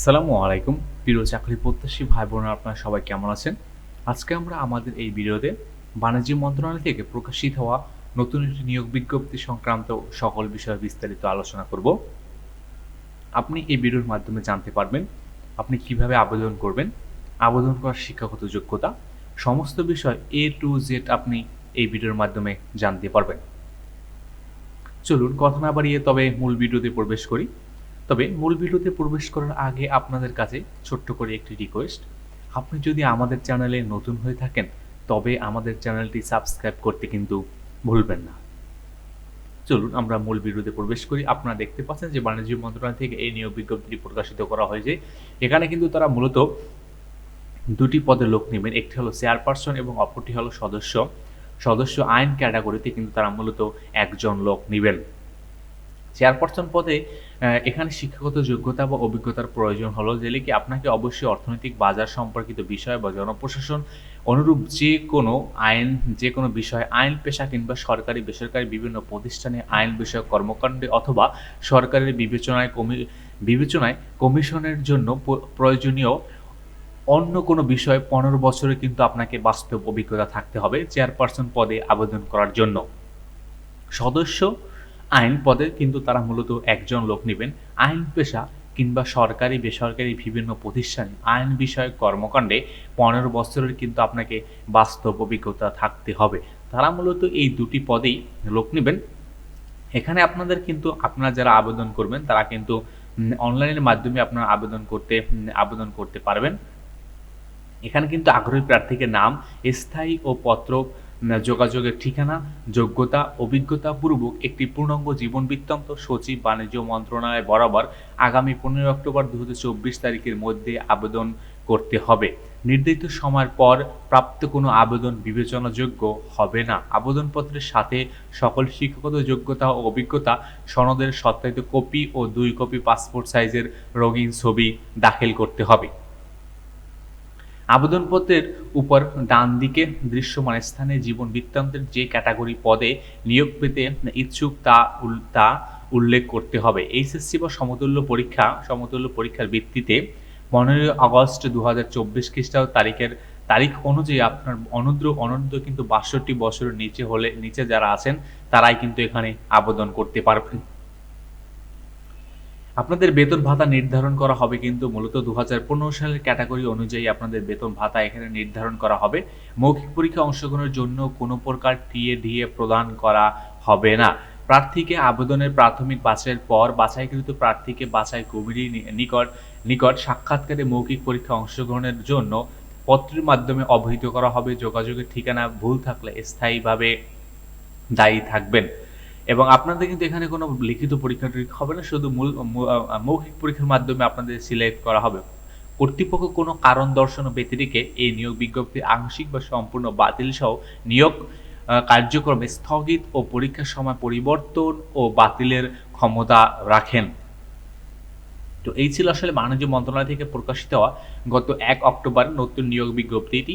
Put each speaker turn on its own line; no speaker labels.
আসসালামু আলাইকুম। প্রিয় চাকরি প্রত্যাশী ভাই বোনেরা আপনারা সবাই কেমন আছেন? আজকে আমরা আমাদের এই ভিডিওতে বাণিজ্য মন্ত্রণালয় থেকে প্রকাশিত হওয়া নতুন একটি নিয়োগ বিজ্ঞপ্তি সংক্রান্ত সকল বিষয়ে বিস্তারিত আলোচনা করব। আপনি এই ভিডিওর মাধ্যমে জানতে পারবেন আপনি কীভাবে আবেদন করবেন, আবেদন করার শিক্ষাগত যোগ্যতা, সমস্ত বিষয় এ টু জেড আপনি এই ভিডিওর মাধ্যমে জানতে পারবেন। চলুন, কথা না বাড়িয়ে তবে মূল ভিডিওতে প্রবেশ করি। তবে মূল ভিডিওতে প্রবেশ করার আগে আপনাদের কাছে ছোট্ট করে একটি রিকোয়েস্ট আপনি যদি আমাদের চ্যানেলে নতুন হয়ে থাকেন, তবে আমাদের চ্যানেলটি সাবস্ক্রাইব করতে কিন্তু ভুলবেন না। চলুন, আমরা মূল ভিডিওতে প্রবেশ করি। আপনারা দেখতে পাচ্ছেন যে বাণিজ্য মন্ত্রণালয় থেকে এই নিয়োগ বিজ্ঞপ্তিটি প্রকাশিত করা হয়েছে। এখানে কিন্তু তারা মূলত দুটি পদে লোক নেবেন। একটি হলো চেয়ারপারসন এবং অপরটি হলো সদস্য। সদস্য আইন ক্যাটাগরিতে কিন্তু তারা মূলত একজন লোক নেবেন। চেয়ারপারসন পদে এখানে শিক্ষাগত যোগ্যতা বা অভিজ্ঞতার প্রয়োজন হলো, যেলে কি আপনাকে অবশ্যই অর্থনৈতিক বাজার সম্পর্কিত বিষয় বা জনপ্রশাসন অনুরূপ যে কোনো আইন, যে কোনো বিষয় আইন পেশা কিংবা সরকারি, বেসরকারি বিভিন্ন প্রতিষ্ঠানে আইন বিষয়ক কর্মকাণ্ডে অথবা সরকারের বিবেচনায় কমি, বিবেচনায় কমিশনের জন্য প্রয়োজনীয় অন্য কোনো বিষয়ে পনেরো বছরে কিন্তু আপনাকে বাস্তব অভিজ্ঞতা থাকতে হবে চেয়ারপারসন পদে আবেদন করার জন্য। সদস্য আইন পদে কিন্তু তারা মূলত একজন লোক নেবেন। আইন পেশা কিংবা সরকারি, বেসরকারি বিভিন্ন প্রতিষ্ঠানে আইন বিষয়ক কর্মকাণ্ডে পনেরো বছরের কিন্তু আপনাকে বাস্তব অভিজ্ঞতা থাকতে হবে। তারা মূলত এই দুটি পদেই লোক নেবেন। এখানে আপনাদের কিন্তু আপনারা যারা আবেদন করবেন, তারা কিন্তু অনলাইনের মাধ্যমে আপনারা আবেদন করতে আবেদন করতে পারবেন। এখানে কিন্তু আগ্রহী প্রার্থীকে নাম, স্থায়ী ও পত্র যোগাযোগের ঠিকানা, যোগ্যতা, অভিজ্ঞতা পূর্বক একটি পূর্ণাঙ্গ জীবন বৃত্তান্ত, সচিব, বাণিজ্য মন্ত্রণালয় বরাবর আগামী পনেরোই অক্টোবর দু হাজার চব্বিশ তারিখের মধ্যে আবেদন করতে হবে। নির্ধারিত সময়ের পর প্রাপ্ত কোনো আবেদন বিবেচনাযোগ্য হবে না। আবেদনপত্রের সাথে সকল শিক্ষাগত যোগ্যতা ও অভিজ্ঞতা, সনদের সত্যায়িত কপি ও দুই কপি পাসপোর্ট সাইজের রঙিন ছবি দাখিল করতে হবে। আবেদনপত্রের উপর ডান দিকে দৃশ্যমান স্থানে জীবন বৃত্তান্তের যে ক্যাটাগরি পদে নিয়োগ পেতে ইচ্ছুক তা তা উল্লেখ করতে হবে। এইচএসসি বা সমতুল্য পরীক্ষা, সমতুল্য পরীক্ষার ভিত্তিতে পনেরোই আগস্ট দু হাজার চব্বিশ খ্রিস্টাব্দ তারিখের তারিখ অনুযায়ী আপনার অনূর্ধ্ব অনূর্ধ্ব কিন্তু বাষট্টি বছরের নিচে হলে, নিচে যারা আছেন, তারাই কিন্তু এখানে আবেদন করতে পারবেন। আপনাদের বেতন ভাতা নির্ধারণ করা হবে কিন্তু মূলত দু হাজার পনেরো সালের ক্যাটাগরি অনুযায়ী আপনাদের বেতন ভাতা এখানে নির্ধারণ করা হবে। মৌখিক পরীক্ষা অংশগ্রহণের জন্য কোনো প্রকার টিএ, ডিএ প্রদান করা হবে না। প্রার্থীকে আবেদনের প্রাথমিক বাছাইয়ের পর বাছাইকৃত প্রার্থীকে বাছাই কমিটির নিকট নিকট সাক্ষাৎকারে মৌখিক পরীক্ষা অংশগ্রহণের জন্য পত্রের মাধ্যমে অবহিত করা হবে। যোগাযোগের ঠিকানা ভুল থাকলে স্থায়ীভাবে দায়ী থাকবেন। এবং আপনাদের কিন্তু এখানে কোনো লিখিত পরীক্ষা টরীক্ষা হবে না, শুধু মূল মৌখিক পরীক্ষার মাধ্যমে আপনাদের সিলেক্ট করা হবে। কর্তৃপক্ষ কোনো কারণ দর্শন ব্যতিরেকে এই নিয়োগ বিজ্ঞপ্তি আংশিক বা সম্পূর্ণ বাতিল সহ নিয়োগ কার্যক্রমে স্থগিত ও পরীক্ষার সময় পরিবর্তন ও বাতিলের ক্ষমতা রাখেন। তো এই ছিল আসলে বাণিজ্য মন্ত্রণালয় থেকে প্রকাশিত হওয়া গত এক অক্টোবর নতুন নিয়োগ বিজ্ঞপ্তিটি।